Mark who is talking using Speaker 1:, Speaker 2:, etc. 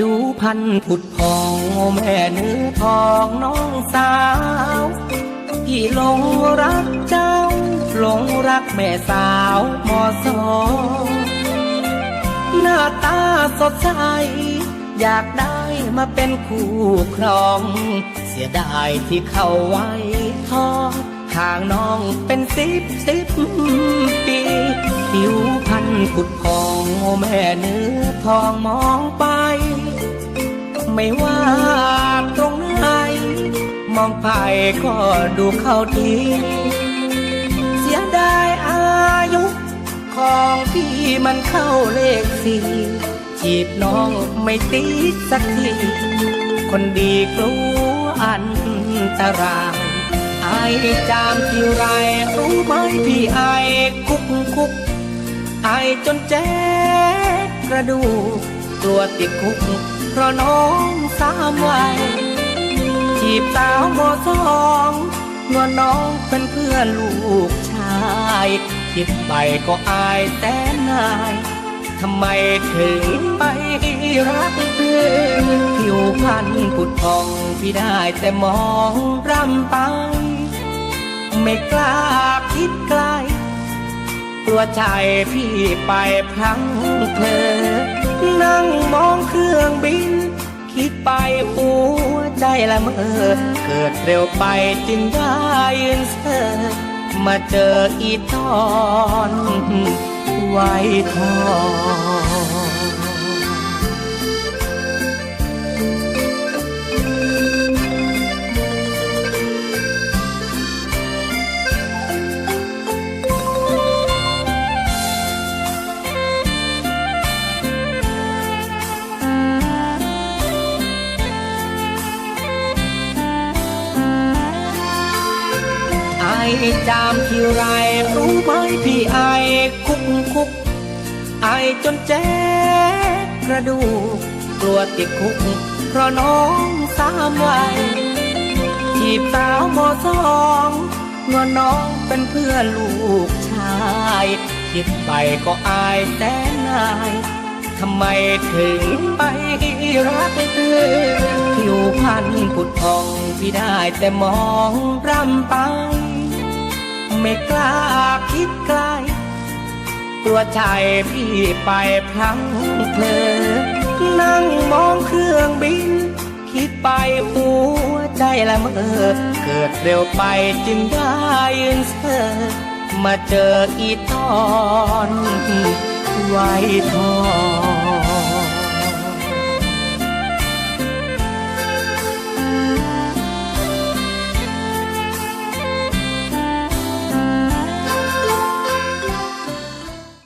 Speaker 1: ผิวพันผุดพองแม่เนื้อทองน้องสาวพี่หลงรักเจ้า หลงรักแม่สาวมอสอหน้าตาสดใส อยากได้มาเป็นคู่ครอง เสียดายที่เข้าไว้ทองห่างน้องเป็นสิบสิบปี ผิวพันผุดพองแม่เนื้อทองมองไป ไม่ว่าตรงไหนมองไปก็ดูเข้าทีเสียดายอายุ ของพี่มันเข้าเลขสี่จีบน้องไม่ติดสักทีคนดีกลัวอันตรายไอจามที่ไรรู้ไหมพี่ไอคุกคุกไอจนเจ็บกระดูก ลัวติดคุก เพราะน้องสามวัยจีบสาวมอสองนวลน้องเป็นเพื่อนลูกชายคิดไปก็อายแต่นายทำไมถึงไปรักเธอผิวพันผุดพองพี่ได้แต่มองรำไป ไม่กล้าคิดไกลตัวใจพี่ไปพลังเธอ นั่งมองเครื่องบิน คิดไปหัวใจละเมอเกิดเร็วไปจึงได้ยืนเสอมาเจออีตอนไว้ทอง จามที่ไรรู้ไหมพี่ไอคุกคุก ไอจนเจ็บกระดูกกลัวติดคุก เพราะน้องสามวัยจีบสาวมอสองงอนน้องเป็นเพื่อลูกชายคิดไปก็อายแต่นายทำไมถึงไปรักเธอผิวพันผุดพองพี่ได้แต่มองรำไป ไม่กล้าคิดไกล ตัวใจพี่ไปพลังเพลอนั่งมองเครื่องบิน คิดไปหัวใจละเมอเกิดเร็วไปจึงได้ยืนเสอมาเจออีตอนไว้ทอง